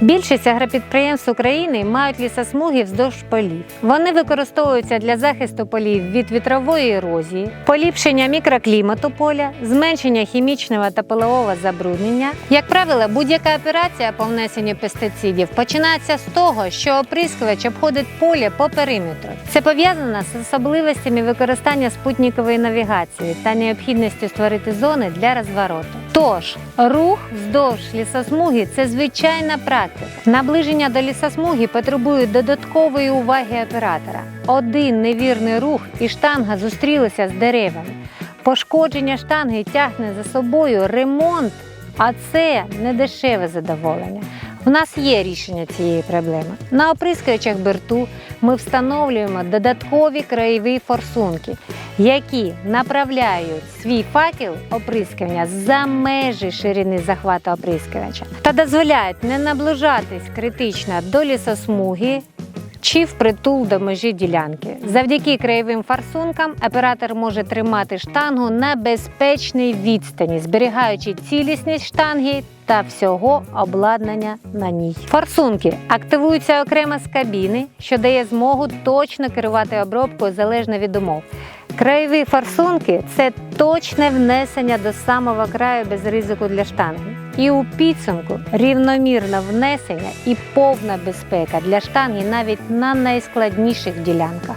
Більшість агропідприємств України мають лісосмуги вздовж полів. Вони використовуються для захисту полів від вітрової ерозії, поліпшення мікроклімату поля, зменшення хімічного та пилового забруднення. Як правило, будь-яка операція по внесенню пестицидів починається з того, що оприскувач обходить поле по периметру. Це пов'язано з особливостями використання спутникової навігації та необхідністю створити зони для розвороту. Тож, рух вздовж лісосмуги це звичайна практика. Наближення до лісосмуги потребує додаткової уваги оператора. Один невірний рух і штанга зустрілися з деревами. Пошкодження штанги тягне за собою ремонт, а це не дешеве задоволення. В нас є рішення цієї проблеми. На оприскувачах берту ми встановлюємо додаткові краєві форсунки, які направляють свій факел оприскування за межі ширини захвату оприскувача та дозволяють не наближатись критично до лісосмуги чи впритул до межі ділянки. Завдяки краєвим форсункам оператор може тримати штангу на безпечній відстані, зберігаючи цілісність штанги та всього обладнання на ній. Форсунки активуються окремо з кабіни, що дає змогу точно керувати обробкою залежно від умов. Краєві форсунки це точне внесення до самого краю без ризику для штанги. І у підсумку рівномірне внесення і повна безпека для штанги навіть на найскладніших ділянках.